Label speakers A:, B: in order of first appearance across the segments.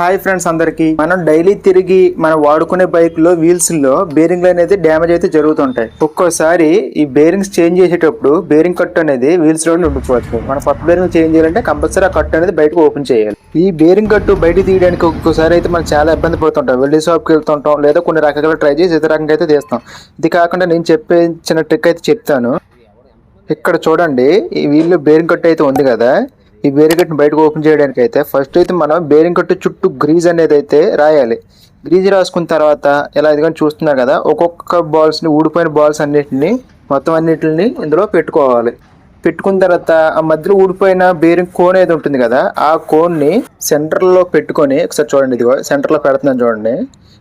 A: Hi friends అందరికి. మనం daily తిరిగి మనం వాడుకునే బైక్లో వీల్స్లో బేరింగ్ అనేది డ్యామేజ్ అయితే జరుగుతుంటాయి. ఒక్కోసారి ఈ బేరింగ్స్ చేంజ్ చేసేటప్పుడు బేరింగ్ కట్ అనేది వీల్స్లో ఉండిపోవచ్చు మనం కొత్త బేరింగ్ చేంజ్ చేయాలంటే కంపల్సరీ ఆ కట్ అనేది బయటకు ఓపెన్ చేయాలి. ఈ బేరింగ్ కట్టు బయట తీయడానికి ఒక్కోసారి అయితే మనం చాలా ఇబ్బంది పడుతుంటాం. వెల్డీ షాప్కి వెళ్తుంటాం లేదా కొన్ని రకాల ట్రై చేసి ఇతర రకంగా అయితే తీస్తాం. ఇది కాకుండా నేను చెప్పే చిన్న ట్రిక్ అయితే చెప్తాను. ఇక్కడ చూడండి ఈ వీళ్ళు బేరింగ్ కట్ అయితే ఉంది కదా. ఈ బేరింగ్ కట్ని బయటకు ఓపెన్ చేయడానికి అయితే ఫస్ట్ అయితే మనం బేరింగ్ కట్టు చుట్టూ గ్రీజ్ అనేది అయితే రాయాలి. గ్రీజ్ రాసుకున్న తర్వాత ఇలా ఇదిగోని చూస్తున్నారు కదా ఒక్కొక్క బాల్స్ని ఊడిపోయిన బాల్స్ అన్నిటిని మొత్తం అన్నిటిని ఇందులో పెట్టుకోవాలి. పెట్టుకున్న తర్వాత ఆ మధ్యలో ఊడిపోయిన బేరింగ్ కోన్ ఏది ఉంటుంది కదా ఆ కోన్ని సెంటర్లో పెట్టుకొని ఒకసారి చూడండి ఇదిగో సెంటర్లో పెడుతున్నాను చూడండి.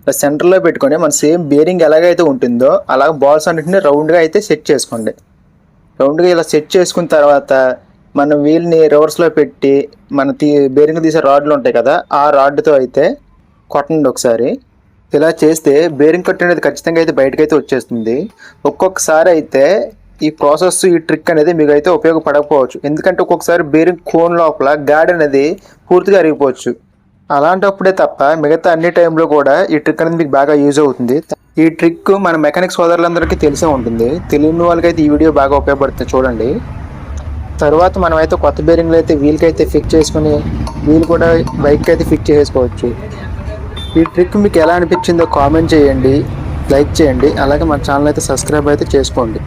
A: ఇలా సెంటర్లో పెట్టుకొని మన సేమ్ బేరింగ్ ఎలాగైతే ఉంటుందో అలా బాల్స్ అన్నిటిని రౌండ్గా అయితే సెట్ చేసుకోండి. రౌండ్గా ఇలా సెట్ చేసుకున్న తర్వాత మనం వీల్ని రివర్స్లో పెట్టి మన తీ బేరింగ్ తీసే రాడ్లు ఉంటాయి కదా ఆ రాడ్తో అయితే కొట్టండి ఒకసారి. ఇలా చేస్తే బేరింగ్ కట్ అనేది ఖచ్చితంగా అయితే బయటకైతే వచ్చేస్తుంది. ఒక్కొక్కసారి అయితే ఈ ప్రాసెస్ ఈ ట్రిక్ అనేది మీకు అయితే ఉపయోగపడకపోవచ్చు. ఎందుకంటే ఒక్కొక్కసారి బేరింగ్ కోన్ లోపల గాడి అనేది పూర్తిగా అరిగిపోవచ్చు. అలాంటప్పుడే తప్ప మిగతా అన్ని టైంలో కూడా ఈ ట్రిక్ అనేది మీకు బాగా యూజ్ అవుతుంది. ఈ ట్రిక్ మన మెకానిక్ సోదరులందరికీ తెలిసే ఉంటుంది. తెలియని వాళ్ళకైతే ఈ వీడియో బాగా ఉపయోగపడుతుంది. చూడండి. తర్వాత మనం అయితే కొత్త బేరింగ్లు అయితే వీల్కి అయితే ఫిక్స్ చేసుకుని వీల్ కూడా బైక్కి అయితే ఫిక్స్ చేసుకోవచ్చు. ఈ ట్రిక్ మీకు ఎలా అనిపించిందో కామెంట్ చేయండి లైక్ చేయండి అలాగే మన ఛానల్ అయితే సబ్స్క్రైబ్ అయితే చేసుకోండి.